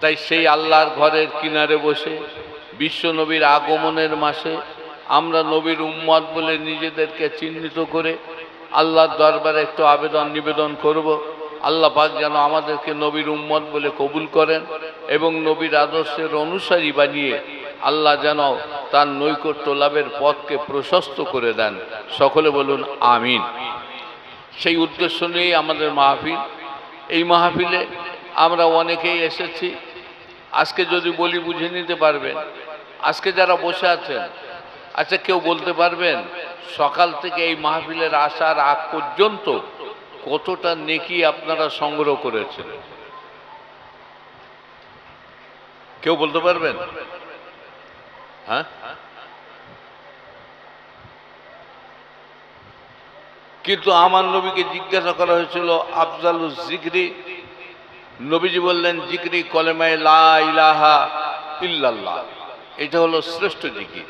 তাই সেই আল্লাহর ঘরের কিনারে বসে বিশ্ব নবীর আগমনের মাসে আমরা নবীর উম্মত বলে নিজেদেরকে চিহ্নিত করে আল্লাহর দরবারে একটু আবেদন নিবেদন করব। আল্লাহ পাক যেন আমাদেরকে নবীর উম্মত বলে কবুল করেন এবং নবীর আদর্শের অনুসারী বানিয়ে আল্লাহ যেন তার নৈকট্য লাভের পথকে প্রশস্ত করে দেন। সকলে বলুন, আমিন। সেই উদ্দেশ্য নিয়েই আমাদের মাহফিল। এই মাহফিলে আমরা অনেকেই এসেছি। আজকে যদি বলি বুঝে নিতে পারবেন। আজকে যারা বসে আছেন আচ্ছা কেউ বলতে পারবেন, সকাল থেকে এই মাহফিলের আসার আগ পর্যন্ত কতটা নেকি আপনারা সংগ্রহ করেছেন? কেউ বলতে পারবেন? হ্যাঁ? কিন্তু আমার নবীকে জিজ্ঞাসা করা হয়েছিল, আফজালু জিগরি নবীজি বললেন জিগরি কলেমায় লা ইলাহা ইল্লাল্লাহ। এটা হলো শ্রেষ্ঠ জিকির।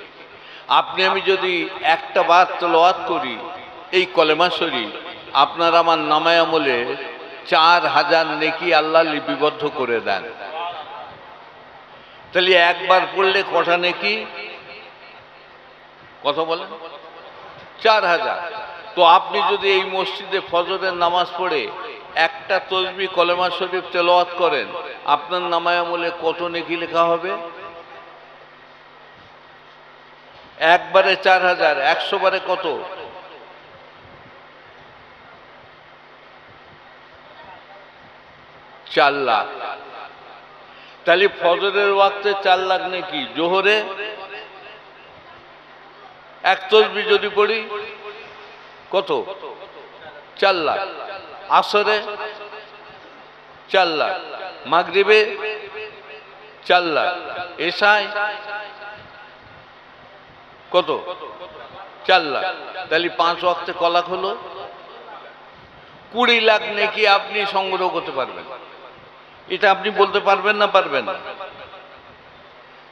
আপনি, আমি যদি একটা বার তলোয়াত করি, এই কলেমা শরীফ, আপনার আমার নামায় আমলে চার হাজার নেকি আল্লাহ লিপিবদ্ধ করে দেন। তাহলে একবার পড়লে কটা নেকি? কথা বলেন। চার হাজার। তো আপনি যদি এই মসজিদে ফজরের নামাজ পড়ে একটা তসবি কলেমা শরীফ তেলাওয়াত করেন, আপনার নামায় আমলে কত নেকি লেখা হবে? একবারে চার হাজার, একশো বারে কত? চার লাখ। তাহলে ফজরের ওয়াক্তে চার লাখ নাকি? জোহরে? এক তসবি যদি পড়ি কত? চার লাখ। আসরে চার লাখ। মাগরিবে চার লাখ। এসায় কত? চার লাখ। তাহলে পাঁচ ওয়াক্তে কলাক হলো? কুড়ি লাখ নাকি আপনি সংগ্রহ করতে পারবেন। এটা আপনি বলতে পারবেন না পারবেন না?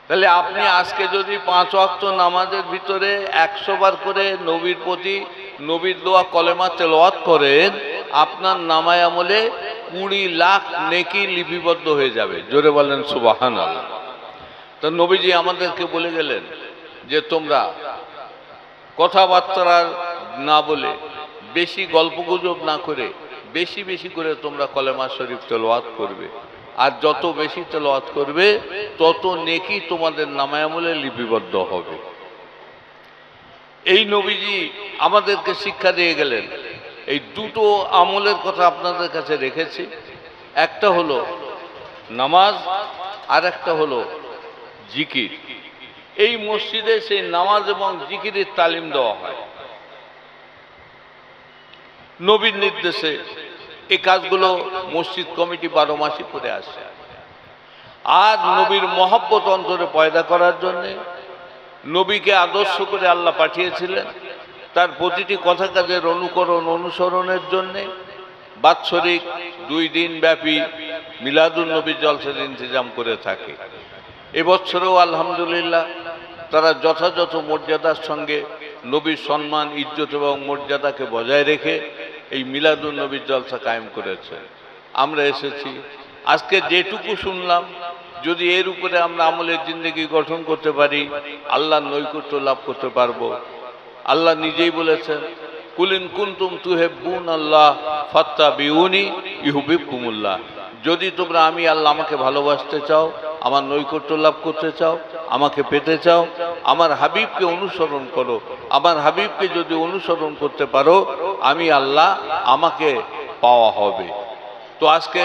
তাহলে আপনি আজকে যদি পাঁচ ওয়াক্ত নামাজের ভিতরে একশো বার করে নবীর প্রতি নবীর দোয়া কলেমা তেলাওয়াত করেন, আপনার নামায় আমলে কুড়ি লাখ নেকি লিপিবদ্ধ হয়ে যাবে। জোরে বলেন সুবাহান আল্লাহ তো নবীজি আমাদেরকে বলে গেলেন যে, তোমরা কথাবার্তা না বলে বেশি গল্পগুজব না করে বেশি বেশি করে তোমরা কলেমা শরীফ তেলাওয়াত করবে। আর যত বেশি তেলাওয়াত করবে, তত নেকি তোমাদের নামায় আমলে লিপিবদ্ধ হবে। এই নবীজি আমাদেরকে শিক্ষা দিয়ে গেলেন। এই দুটো আমলের কথা আপনাদের কাছে রেখেছি। একটা হলো নামাজ, আর একটা হলো জিকির। এই মসজিদে সেই নামাজ এবং জিকিরের তালিম দেওয়া হয়। নবীর নির্দেশে এই কাজগুলো মসজিদ কমিটি বারো মাসই করে আসে। আর নবীর মহব্বত অন্তরে পয়দা করার জন্যে নবীকে আদর্শ করে আল্লাহ পাঠিয়েছিলেন। তার প্রতিটি কথা কাজের অনুকরণ, অনুসরণের জন্যে বাৎসরিক দুই দিন ব্যাপী মিলাদুল নবী জলসার ইন্তজাম করে থাকে। এবছরেও আলহামদুলিল্লাহ তারা যথাযথ মর্যাদার সঙ্গে নবীর সম্মান, ইজ্জত এবং মর্যাদাকে বজায় রেখে এই মিলাদুল নবীর জলসা কায়েম করেছে। আমরা এসেছি। আজকে যেটুকু শুনলাম যদি এর উপরে আমরা আমলের জিন্দগি গঠন করতে পারি, আল্লাহর নৈকট্য লাভ করতে পারব। আল্লাহ নিজেই বলেছেন, কুলিন কুন্তুম তুহে তুহেব্বুন আল্লাহ ফত্তা বিউনি ইহুবিব কুমুল্লাহ যদি তোমরা আমি, আল্লাহ, আমাকে ভালোবাসতে চাও, আমার নৈকট্য লাভ করতে চাও, আমাকে পেতে চাও, আমার হাবিবকে অনুসরণ করো, আমার হাবিবকে যদি অনুসরণ করতে পারো, আমি, আল্লাহ, আমাকে পাওয়া হবে। তো আজকে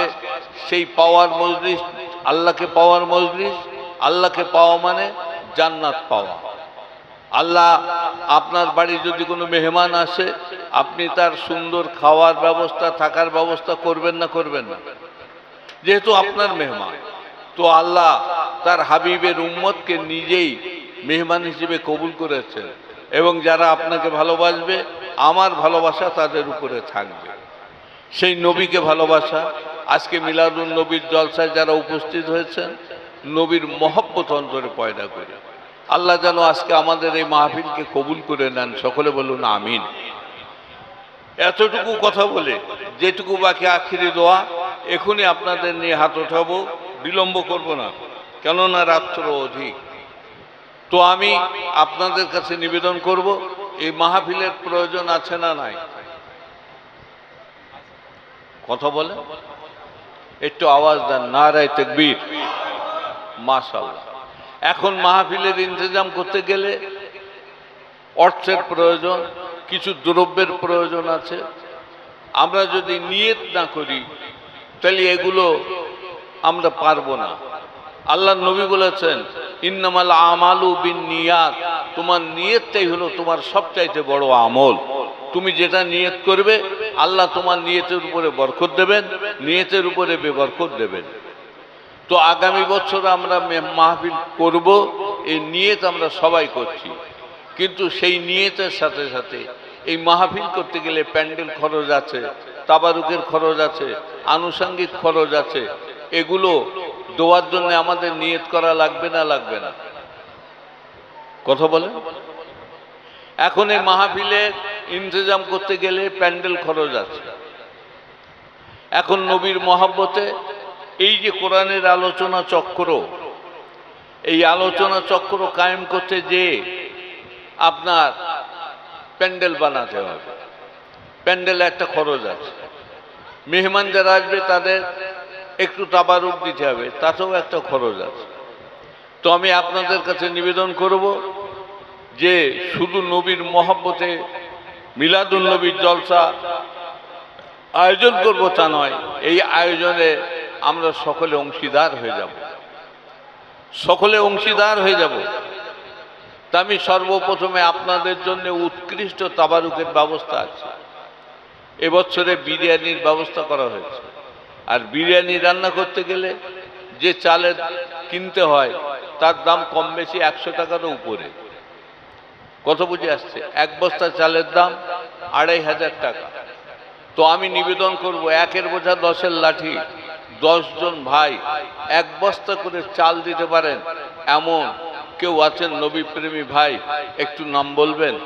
সেই পাওয়ার মজলিস আল্লাহকে পাওয়ার মজলিস, আল্লাহকে পাওয়া মানে জান্নাত পাওয়া। আল্লাহ আপনার বাড়ি যদি কোনো মেহমান আসে, আপনি তার সুন্দর খাওয়ার ব্যবস্থা, থাকার ব্যবস্থা করবেন না করবেন না। যেহেতু আপনার মেহমান, তো আল্লাহ তার হাবিবের উম্মতকে নিজেই মেহমান হিসেবে কবুল করেছেন এবং যারা আপনাকে ভালোবাসবে, আমার ভালোবাসা তাদের উপরে থাকবে। সেই নবীকে ভালোবাসা। আজকে মিলাদুল নবীর জলসায় যারা উপস্থিত হয়েছেন, নবীর মহব্বত অন্তরে পয়দা করে। আল্লাহ যেন আজকে আমাদের এই মাহফিলকে কবুল করে নেন। সকলে বলুন, আমিন। এতটুকু কথা বলে, যেটুকু বাকি আখিরি দোয়া, এখনই আপনাদের নিয়ে হাত ওঠাবো, বিলম্ব করব না। কেননা রাত্র অধিক। তো আমি আপনাদের কাছে নিবেদন করব, এই মাহফিলের প্রয়োজন আছে না নাই? কথা বলে, একটু আওয়াজ দেন, নারায় তেকবীর। মাশাল্লাহ এখন মাহফিলের ইন্তজাম করতে গেলে অর্থের প্রয়োজন, কিছু দ্রব্যের প্রয়োজন আছে। আমরা যদি নিয়ত না করি, তাহলে এগুলো আমরা পারব না। আল্লাহ নবী বলেছেন, ইন্নামাল আমালু বিন নিয়াত তোমার নিয়তটাই হলো তোমার সবচাইতে বড় আমল। তুমি যেটা নিয়ত করবে, আল্লাহ তোমার নিয়তের উপরে বরকত দেবেন, নিয়তের উপরে বেবরকত দেবেন। তো আগামী বছর আমরা মাহফিল করব, এই নিয়ত আমরা সবাই করছি। কিন্তু সেই নিয়তের সাথে সাথে এই মাহফিল করতে গেলে প্যান্ডেল খরচ আছে, তাবারুকের খরচ আছে, আনুষঙ্গিক খরচ আছে, এগুলো দেওয়ার জন্য আমাদের নিয়ত করা লাগবে না লাগবে না। কথা বলে এখন এই মাহফিলের ইন্তজাম করতে গেলে প্যান্ডেল খরচ আছে। এখন নবীর মহাব্বতে এই যে কোরআনের আলোচনা চক্র, এই আলোচনা চক্র কায়েম করতে যে আপনার প্যান্ডেল বানাতে হবে। প্যান্ডেলে একটা খরচ আছে। মেহমান যারা আসবে তাদের একটু তাবারুক দিতে হবে, তাতেও একটা খরচ আছে। তো আমি আপনাদের কাছে নিবেদন করব যে শুধু নবীর মহব্বতে মিলাদুল নবীর জলসা আয়োজন করব তা নয়, এই আয়োজনে আমরা সকলে অংশীদার হয়ে যাব। সকলে অংশীদার হয়ে যাব। তা আমি সর্বপ্রথমে আপনাদের জন্য উৎকৃষ্ট তাবারুকের ব্যবস্থা আছে। এবছরে বিরিয়ানির ব্যবস্থা করা হয়েছে। আর বিরিয়ানি রান্না করতে গেলে যে চালের কিনতে হয়, তার দাম কম বেশি একশো টাকারও উপরে। কত বুঝে আসছে? এক বস্তা চালের দাম আড়াই হাজার টাকা। তো আমি নিবেদন করব, একের বোঝা দশের লাঠি। জন ভাই এক বস্তা করে চাল দিতে পারেন। এমন কেউ আছেন নবী প্রেমী ভাই, একটু নাম বলবেন?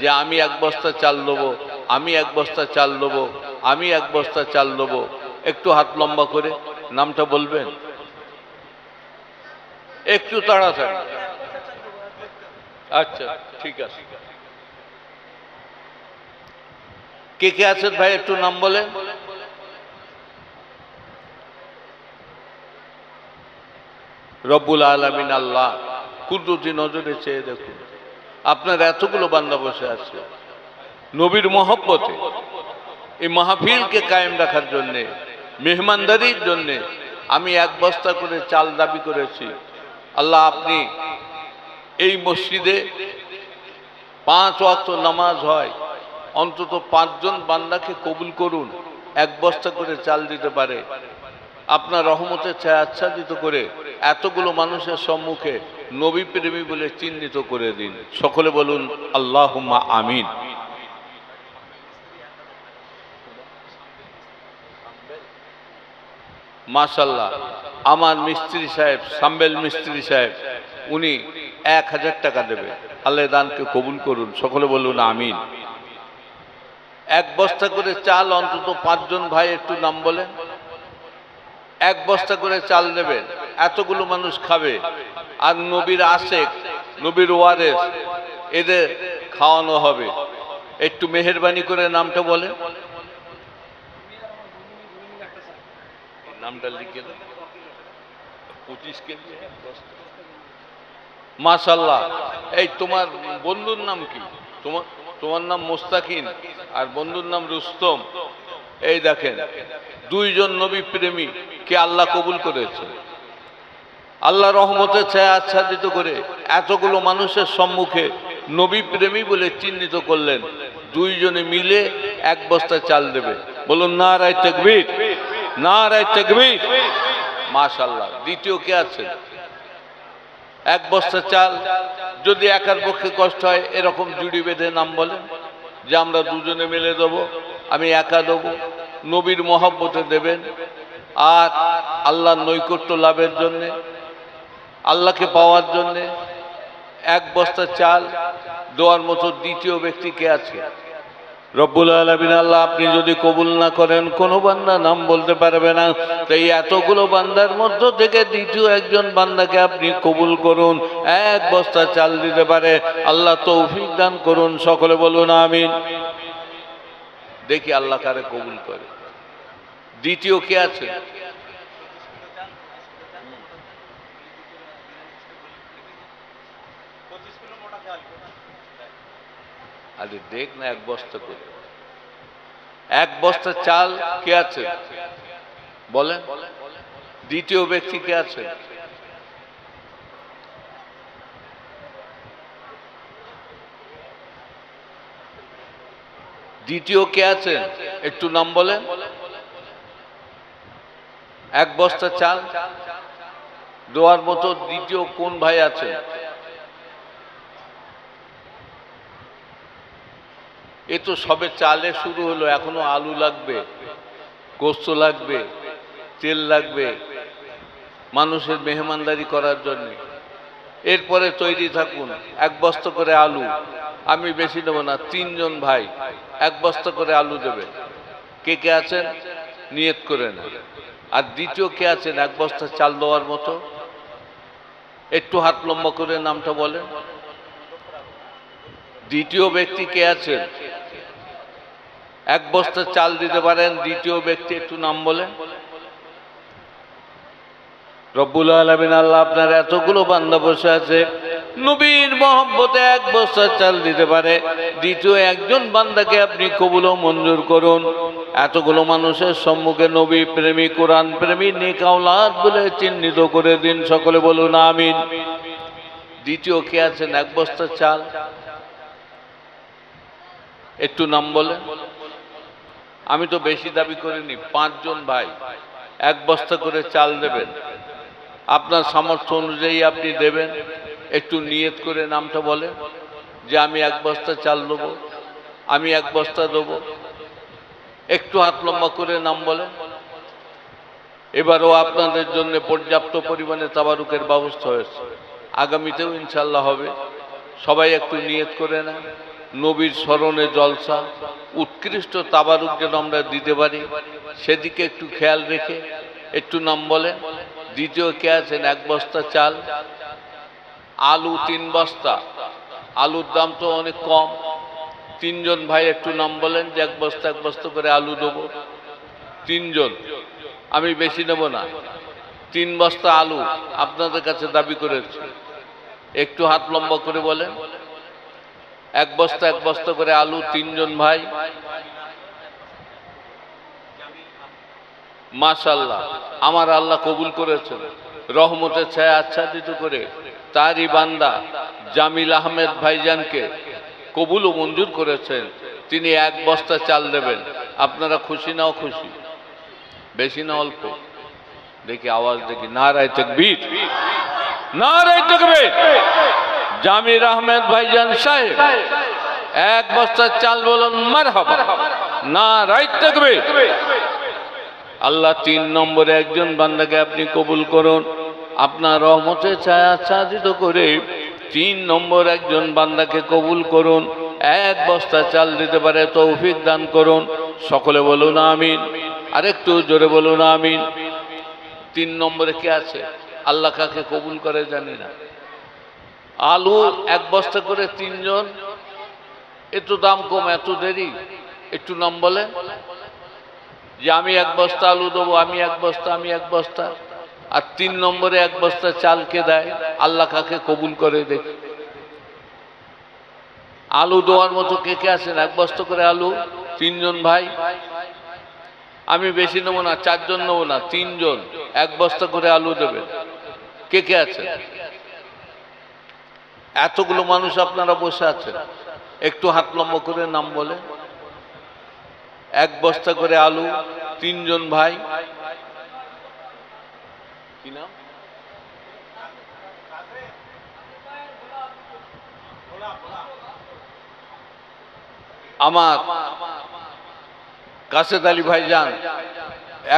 যে আমি এক বস্তা চাল দেবো, আমি এক বস্তা চাল দেবো, আমি এক বস্তা চাল দেবো। একটু হাত লম্বা করে, নামটা বলবেন? একটু তাড়াতাড়ি। আচ্ছা ঠিক আছে। কে কে আছেন ভাই, একটু নাম বলেন? রব্বুল আলমিন আল্লাহ, কুদরতি নজরে চেয়ে দেখুন। আপনার এতগুলো বান্দা বসে আছে। নবীর মহব্বতে, এই মাহফিলকে কায়েম রাখার জন্যে মেহমানদারির জন্যে আমি এক বস্তা করে চাল দাবি করেছি। আল্লাহ, আপনি এই মসজিদে পাঁচ ওয়াক্ত নামাজ হয়, অন্তত পাঁচজন বান্দাকে কবুল করুন, এক বস্তা করে চাল দিতে পারে। আপনার রহমতের ছায় আচ্ছাদিত করে এতগুলো মানুষের সম্মুখে নবী প্রেমী বলে চিহ্নিত করে দিন। সকলে বলুন আল্লাহ আমিন। মাশাল্লাহ। আমার মিস্ত্রি সাহেব, সাম্বেল মিস্ত্রি সাহেব, উনি এক হাজার টাকা দেবে। আল্লাহ দানকে কবুল করুন, সকলে বলুন আমিন। এক বস্তা করে চাল, অন্তত পাঁচজন ভাই একটু নাম বলেন। এক বস্তা করে চাল নেবেন এতগুলো মানুষ খাবে। আর নবীর আশেক, নবীর ওয়ারেস, এদের খাওয়ানো হবে। একটু মেহরবানি করে নামটা বলেন। নামটা লিখে দেন পঁচিশ কেজি মাশাল্লাহ। এই তোমার বন্ধুর নাম কি? তোমার তোমার নাম মোস্তাকিন আর বন্ধুর নাম রুস্তম। এই দেখেন, দুইজন নবী প্রেমী কে আল্লাহ কবুল করেছে। আল্লাহ রহমতের ছায়া আচ্ছাদিত করে এতগুলো মানুষের সম্মুখে নবী প্রেমী বলে চিহ্নিত করলেন। দুইজনে মিলে এক বস্তা চাল দেবে। বলুন না রায় তকবীর। না রায় তকবীর। মাশাল্লাহ দ্বিতীয় কে আছে? এক বস্তা চাল। যদি একার পক্ষে কষ্ট হয়, এরকম জুড়ি বেঁধে নাম বলেন যে আমরা দুজনে মিলে দেবো, আমি একা দেবো। নবীর মহব্বতে দেবেন। আর আল্লাহর নৈকট্য লাভের জন্যে, আল্লাহকে পাওয়ার জন্যে এক বস্তা চাল। দেওয়ার মতো দ্বিতীয় ব্যক্তি কে আছে? রব্বুল আলমিন আল্লাহ, আপনি যদি কবুল না করেন, কোনো বান্দা নাম বলতে পারবে না। তো এই এতগুলো বান্দার মধ্য থেকে দ্বিতীয় একজন বান্দাকে আপনি কবুল করুন, এক বস্তা চাল দিতে পারে। আল্লাহ তৌফিক দান করুন, সকলে বলুন আমিন। দেখি আল্লাহ কারে কবুল করে। দ্বিতীয় কে আছে? আরে দেখ না এক বস্তা করে। এক বস্তা চাল কে আছে? বলেন। দ্বিতীয় ব্যক্তি কে আছে? দ্বিতীয় কে আছে? একটু নাম বলেন। এক বস্তা চাল। দেওয়ার মতো দ্বিতীয় কোন ভাই আছে? এ তো সবে চালে শুরু হলো, এখনও আলু লাগবে, গোস্ত লাগবে, তেল লাগবে মানুষের মেহমানদারি করার জন্য। এরপরে তৈরি থাকুন, এক বস্তা করে আলু, আমি বেশি নেব না, তিনজন ভাই, এক বস্তা করে আলু দেবে। কে কে আছেন? নিয়ত করে না আর দ্বিতীয় কে আছেন? এক বস্তা চাল দেওয়ার মতো। একটু হাত লম্বা করে নামটা বলেন। দ্বিতীয় ব্যক্তি কে আছেন? এক বস্তা চাল দিতে পারেন, দ্বিতীয় ব্যক্তি একটু নাম বলেন রব্বুল আলমিন, আল্লাহ আপনার এতগুলো বান্দা বসে আছে, নবীর মহব্বতে এক বস্তা চাল দিতে পারে। দ্বিতীয় একজন বান্দাকে আপনি কবুল ও মঞ্জুর করুন। এতগুলো মানুষের সম্মুখে নবী প্রেমী, কোরআন প্রেমী নিকাউলাদ বলে চিহ্নিত করে দিন, সকলে বলুন আমিন। দ্বিতীয় কে আছেন? এক বস্তা চাল। একটু নাম বলেন। আমি তো বেশি দাবি করিনি, পাঁচজন ভাই। এক বস্তা করে চাল দেবেন। আপনার সামর্থ্য অনুযায়ী আপনি দেবেন। একটু নিয়ত করে নামটা বলেন যে আমি এক বস্তা চাল দেবো, আমি এক বস্তা দেবো। একটু হাত লম্বা করে নাম বলেন। এবারও আপনাদের জন্য পর্যাপ্ত পরিমাণে তাবারুকের ব্যবস্থা হয়েছে। আগামীতেও ইনশাল্লাহ হবে। সবাই একটু নিয়ত করে নেন। নবীর স্মরণে জলসা, উৎকৃষ্ট তাবারুক যেন আমরা দিতে পারি। সেদিকে একটু খেয়াল রেখে, একটু নাম বলেন। দ্বিতীয় কে আছেন? এক বস্তা চাল, আলু তিন বস্তা। আলুর দাম তো অনেক কম। তিনজন ভাই একটু নাম বলেন যে এক বস্তা এক বস্তা করে আলু দেবো। তিনজন। আমি বেশি নেব না। তিন বস্তা আলু আপনাদের কাছে দাবি করেছি। একটু হাত লম্বা করে বলেন। এক বস্তা এক বস্তা করে আলু, তিনজন ভাই। মাশাল্লাহ আমার আল্লাহ কবুল করেছেন। রহমতের ছায়া আচ্ছাদিত করে। তারই বান্দা জামিল আহমেদ ভাইজানকে কবুল ও মঞ্জুর করেছেন। তিনি এক বস্তা চাল দেবেন। আপনারা খুশি নাও খুশি। বেশি না অল্প। দেখি আওয়াজ দেখি। নারায় তকবীর। নারায় তকবীর। জামির আহমেদ ভাইজান সাহেব, এক বস্তা চাল বলুন মার হবে না, রাইট থাকবে। আল্লাহ তিন নম্বরে একজন বান্দাকে আপনি কবুল করুন। আপনার রহমতে ছায়া আচ্ছাদিত করে তিন নম্বর একজন বান্দাকে কবুল করুন। এক বস্তা চাল দিতে পারে, তৌফিক দান করুন। সকলে বলুন, আমিন। আরেকটু জোরে বলুন, আমিন। তিন নম্বরে কে আছে? আল্লাহ কাকে কবুল করে জানি না। আলু এক বস্তা করে তিনজন। এত দাম কম, এত দেরি? একটু নাম বলে যে আমি এক বস্তা আলু দেবো, আমি এক বস্তা, আমি এক বস্তা। আর তিন নম্বরে এক বস্তা চালকে দেয়? আল্লাহ কাকে কবুল করে দেখি আলু দেওয়ার মতো কে কে আছেন? এক বস্তা করে আলু, তিনজন ভাই। আমি বেশি নেব না, চারজন নেব না, তিনজন। এক বস্তা করে আলু দেবে কে কে আছে এতগুলো মানুষ আপনারা বসে আছেন। একটু হাত লম্বা করে নাম বলে। এক বস্তা করে আলু, তিনজন ভাই। কি নাম? আমার কাসেদ আলী ভাই যান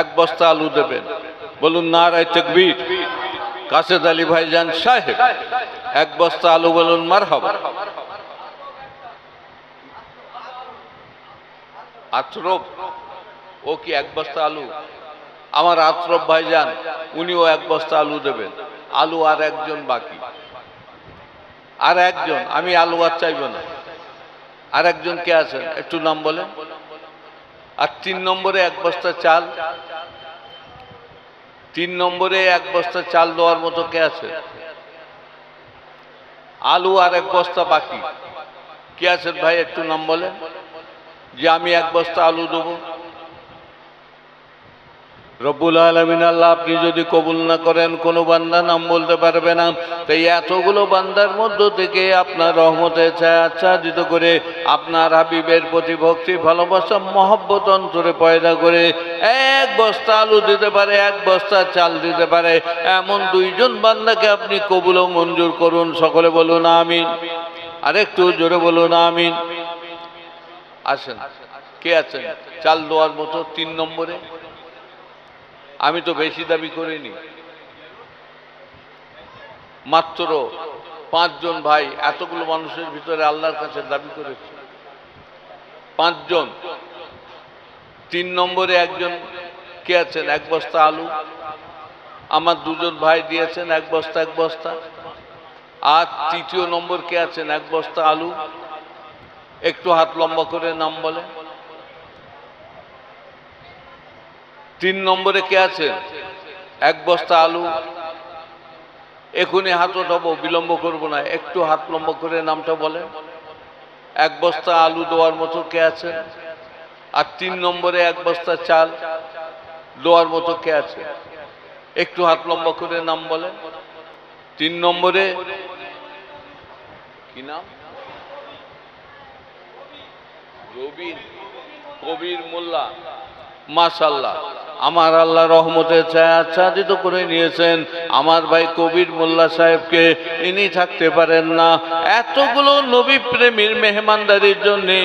এক বস্তা আলু দেবেন। বলুন না নারায় তকবীর। কাসেদ আলী ভাই যান সাহেব, এক বস্তা আলু বলুন মার আত্রব, ও কি এক বস্তা আলু? আমার আত্রব ভাইজান, উনিও এক বস্তা আলু দেবেন। আলু আর একজন বাকি। আর একজন, আমি আলু আর চাইব না। আর একজন কে আছেন? একটু নাম বলেন। আর তিন নম্বরে এক বস্তা চাল। তিন নম্বরে এক বস্তা চাল দেওয়ার মতো কে আছে? আলু আর এক বস্তা বাকি। কে আছেন ভাই, একটু নাম বলেন। যে আমি এক বস্তা আলু দেবো। রব্বুল আলমিন আল্লাহ আপনি যদি কবুল না করেন, কোনো বান্দা নাম বলতে পারবে না। তাই এতগুলো বান্দার মধ্য থেকে আপনার রহমতে আচ্ছাদিত করে আপনার হাবিবের প্রতি ভক্তি, ভালোবাসা, মহব্বত অন্তরে পয়দা করে এক বস্তা আলু দিতে পারে, এক বস্তা চাল দিতে পারে, এমন দুইজন বান্দাকে আপনি কবুল ও মঞ্জুর করুন। সকলে বলুন আমিন। আরেকটু জোরে বলুন আমিন। আসেন। কে আছেন? চাল দেওয়ার মতো তিন নম্বরে। আমি তো বেশি দাবি করিনি। মাত্র পাঁচজন ভাই এতগুলো মানুষের ভিতরে আল্লাহর কাছে দাবি করেছে। পাঁচজন। তিন নম্বরে একজন কে আছেন? এক বস্তা আলু। আমার দুজন ভাই দিয়েছেন এক বস্তা এক বস্তা। আর তৃতীয় নম্বর কে আছেন? এক বস্তা আলু। একটু হাত লম্বা করে নাম বলে তিন নম্বরে কে আছেন? এক বস্তা আলু। এখনই হাত ওঠাবো বিলম্ব করব না, একটু হাত লম্বা করে নামটা বলেন। এক বস্তা আলু দেওয়ার মতো কে আছেন? আর তিন নম্বরে এক বস্তা চাল দেওয়ার মতো কে আছে? একটু হাত লম্বা করে নাম বলেন। তিন নম্বরে কি নাম? রবিন কবির মোল্লা। মাশাল্লাহ। আমার আল্লাহ রহমতে আচ্ছাদিত করে নিয়েছেন। আমার ভাই কবির মোল্লা সাহেবকে, ইনি থাকতে পারেন না। এতগুলো নবী প্রেমীর মেহমানদারির জন্যে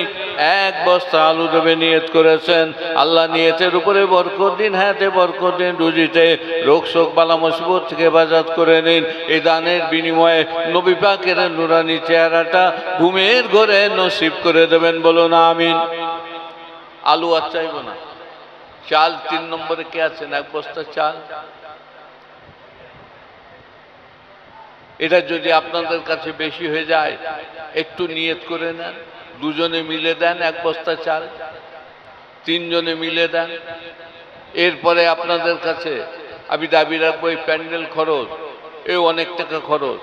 এক বস্তা আলু দেবে নিয়ত করেছেন। আল্লাহ নিয়তের উপরে বরকত দিন হাতে বরকত দিন, রুজিতে রোগ শোক, বালা মুসিবত থেকে হেফাজত করে নিন। এই দানের বিনিময়ে নবী পাকের নুরানি চেহারাটা ঘুমের ঘরে নসিব করে দেবেন বলুন, আমিন। আলু আর চাইব না। চাল তিন নম্বরে কে আছেন এক বস্তা চাল। এটা যদি আপনাদের কাছে বেশি হয়ে যায়, একটু নিয়ত করে নেন। দুজনে মিলে দেন এক বস্তা চাল। তিনজনে মিলে দেন। এরপরে আপনাদের কাছে আমি দাবি রাখব, এই প্যান্ডেল খরচ, এ অনেক টাকা খরচ।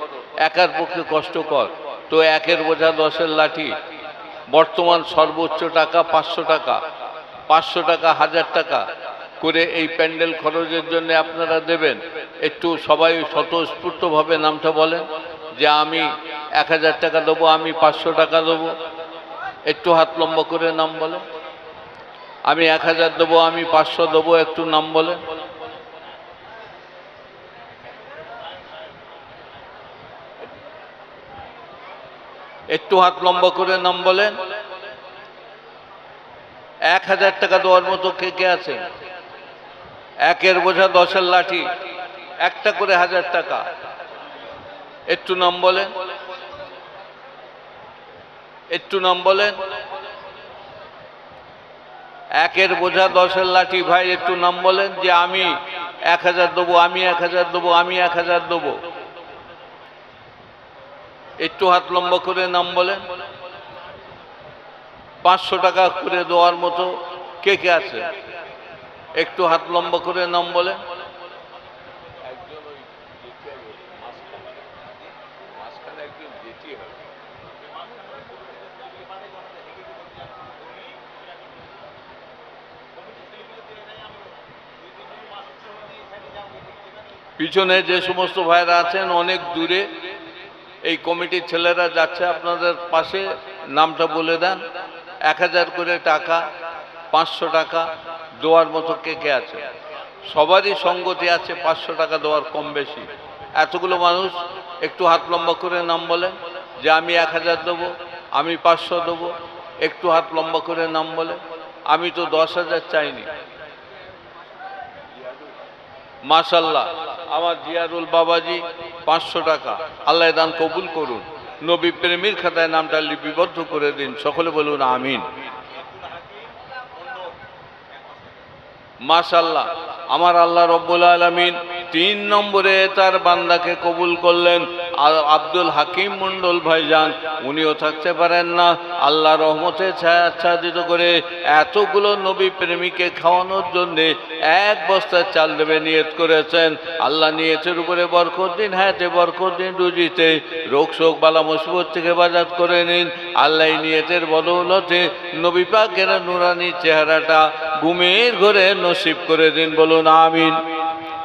একার পক্ষে কষ্টকর। তো একের বোঝা দশের লাঠি। বর্তমান সর্বোচ্চ টাকা পাঁচশো টাকা। পাঁচশো টাকা, হাজার টাকা করে এই প্যান্ডেল খরচের জন্য আপনারা দেবেন। একটু সবাই স্বতঃস্ফূর্তভাবে নামটা বলেন যে আমি এক হাজার টাকা দেবো, আমি পাঁচশো টাকা দেবো। একটু হাত লম্বা করে নাম বলেন। আমি এক হাজার দেবো, আমি পাঁচশো দেবো, একটু নাম বলেন। একটু হাত লম্বা করে নাম বলেন। এক হাজার টাকা দেওয়ার মতো কে কে আছে? একের বোঝা দশের লাঠি। একটা করে হাজার টাকা। একটু নাম বলেন। একটু নাম বলেন। একের বোঝা দশের লাঠি। ভাই, একটু নাম বলেন যে আমি এক হাজার দেবো, আমি এক হাজার দেবো, আমি এক হাজার দেবো। একটু হাত লম্বা করে নাম বলেন। পাঁচশো টাকা করে দেওয়ার মতো কে কে আছে? একটু হাত লম্বা করে নাম বলে পিছনে যে সমস্ত ভাইরা আছেন অনেক দূরে এই কমিটির ছেলেরা যাচ্ছে। আপনাদের পাশে নামটা বলে দেন। এক হাজার করে টাকা, পাঁচশো টাকা দেওয়ার মতো কে কে আছে? সবারই সঙ্গতি আছে পাঁচশো টাকা দেওয়ার কম বেশি। এতগুলো মানুষ একটু হাত লম্বা করে নাম বলেন যে আমি এক হাজার দেবো, আমি পাঁচশো দেবো, একটু হাত লম্বা করে নাম বলে, আমি তো দশ হাজার চাইনি। মাশাল্লাহ, আমার জিয়ারুল বাবাজি পাঁচশো টাকা, আল্লাহ দান কবুল করুন। নবী প্রেমীর খাতায় নামটা লিপিবদ্ধ করে দিন। সকলে বলুন আমিন। মাশাল্লাহ আমার আল্লাহ রব্বুল আলমিন তিন নম্বরে তার বান্দাকে কবুল করলেন আব্দুল হাকিম মণ্ডল ভাইজান। উনিও থাকতে পারেন না। আল্লাহ রহমতে ছায়া আচ্ছাদিত করে এতগুলো নবী প্রেমীকে খাওয়ানোর জন্যে এক বস্তা চাল দেবে নিয়ত করেছেন। আল্লাহ নিয়তের উপরে বরকত দিন, হ্যাঁতে বরকত দিন, রুজিতে রোগ শোক, বালা মুসিবত থেকে বাজাত করে নিন। আল্লাহ নিয়তের বদৌলতে নবী পাকের নুরানি চেহারাটা ঘুমের ঘরে নসিব করে দিন। বলুন, আমিন।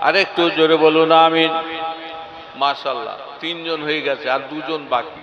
আরেকটু জোরে বলুন আমিন। মাশাল্লাহ তিনজন হয়ে গেছে আর দুজন বাকি।